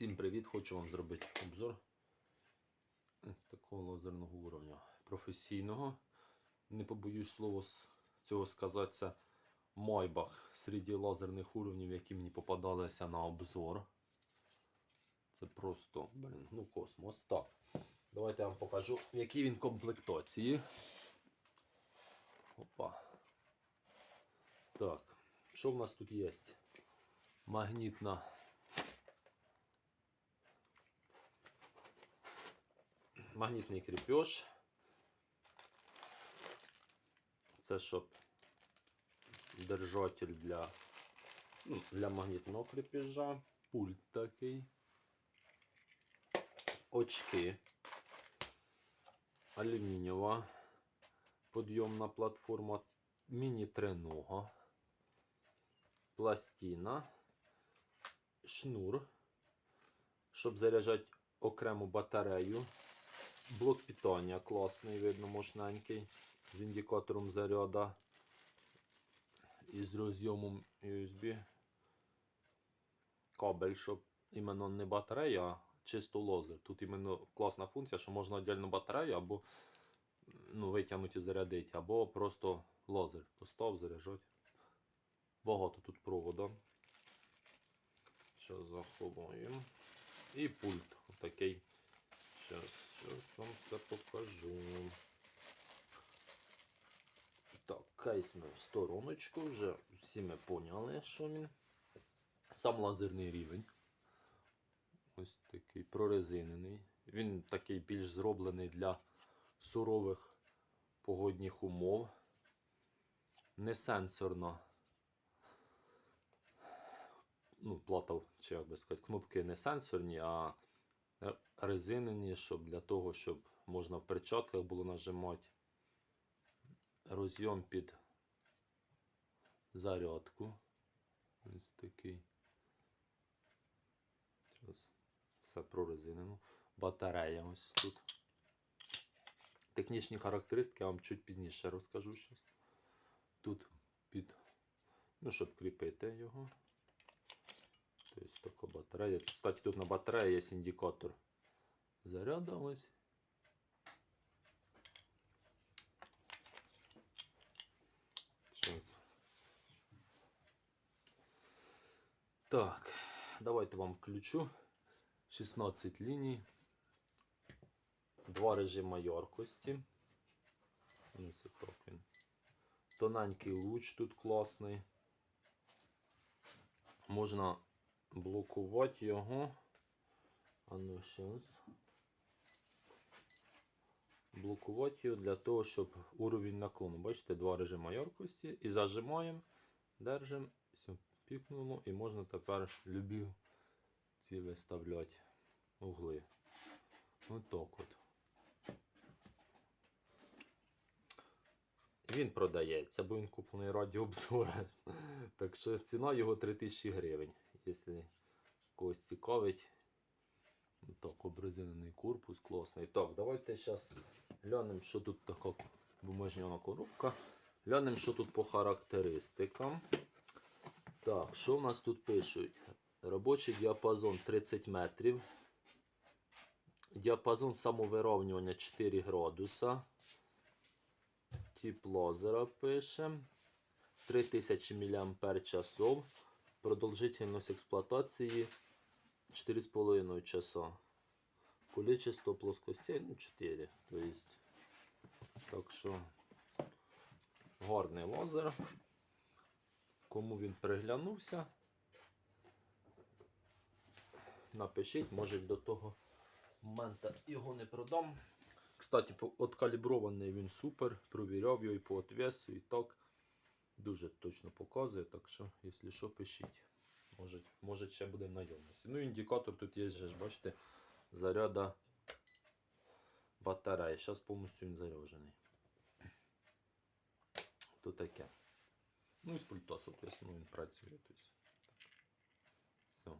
Всім привіт! Хочу вам зробити обзор такого лазерного уровня професійного. Не побоюсь слово цього сказати, це майбах серед лазерних уровнів, які мені попадалися на обзор. Це просто, блін, ну космос. Так. Давайте я вам покажу, в якій він комплектації. Опа. Так, що в нас тут є? Магнітна магнітний кріпеж. Це щоб держатель для, ну, для магнітного кріпежа, пульт такий, очки, алюмінієва подйомна платформа, міні-тренога, пластина, шнур, щоб заряджати окрему батарею. Блок питання класний, видно, мощненький, з індикатором заряда і з розйомом USB. Кабель, щоб іменно не батарея, а чисто лозер. Тут іменно класна функція, що можна віддільно батарею або ну, витягнути і зарядити, або просто лазер. Постав, заряджати. Багато тут провода. Зараз заховуємо. І пульт. Отакий. Зараз. Зараз вам все покажу. Так, кейс ми в стороночку, вже всі ми поняли, що він. Сам лазерний рівень. Ось такий прорезинений. Він такий більш зроблений для сурових погодних умов. Не сенсорно. Ну, плата, чи як би сказати, кнопки не сенсорні, а резинені, щоб для того, щоб можна в перчатках було нажимати розйом під зарядку. Ось такий. Зараз все прорезинено. Батарея ось тут. Технічні характеристики я вам чуть пізніше розкажу щось. Тут під, ну, щоб кріпити його. Тобто така батарея. Кстати, тут на батареї є індикатор заряда ось. Щас. Так, давайте вам включу 16 ліній, два режими яркості. Ось так він. Тоненький луч тут класний. Можна Блокувати його. А ну зараз. Блокувати його для того, щоб уровень наклону. Бачите, два режими яркості. І зажимаємо, держимо, все, пікнуло, і можна тепер любі ці виставляти угли. Ось от. Він продається, бо він куплений раді обзору. Так що ціна його 3000 гривень. Якщо когось цікавить. Так, обрезинений корпус класний. Так, давайте зараз глянемо, що тут така бумажняна коробка. Глянемо, що тут по характеристикам. Так, що в нас тут пишуть? Робочий діапазон 30 метрів. Діапазон самовиравнювання 4 градуса. Тип лазера пише. 3000 мАч. Продовжительність експлуатації 4,5 часа. Количество плоскостей ну, 4. То есть, так що гарний лазер. Кому він приглянувся, напишіть, може до того моменту його не продам. Кстати, откалібрований він супер, провіряв його і по отвесу, і так. Дуже точно показує, так що, якщо що, пишіть. Може, може ще буде в наявності. Ну, індикатор тут є, ж, бачите, заряда батареї. Зараз повністю він заряджений. Тут таке. Ну і з пульта, соответственно, він працює. Тобто. Все.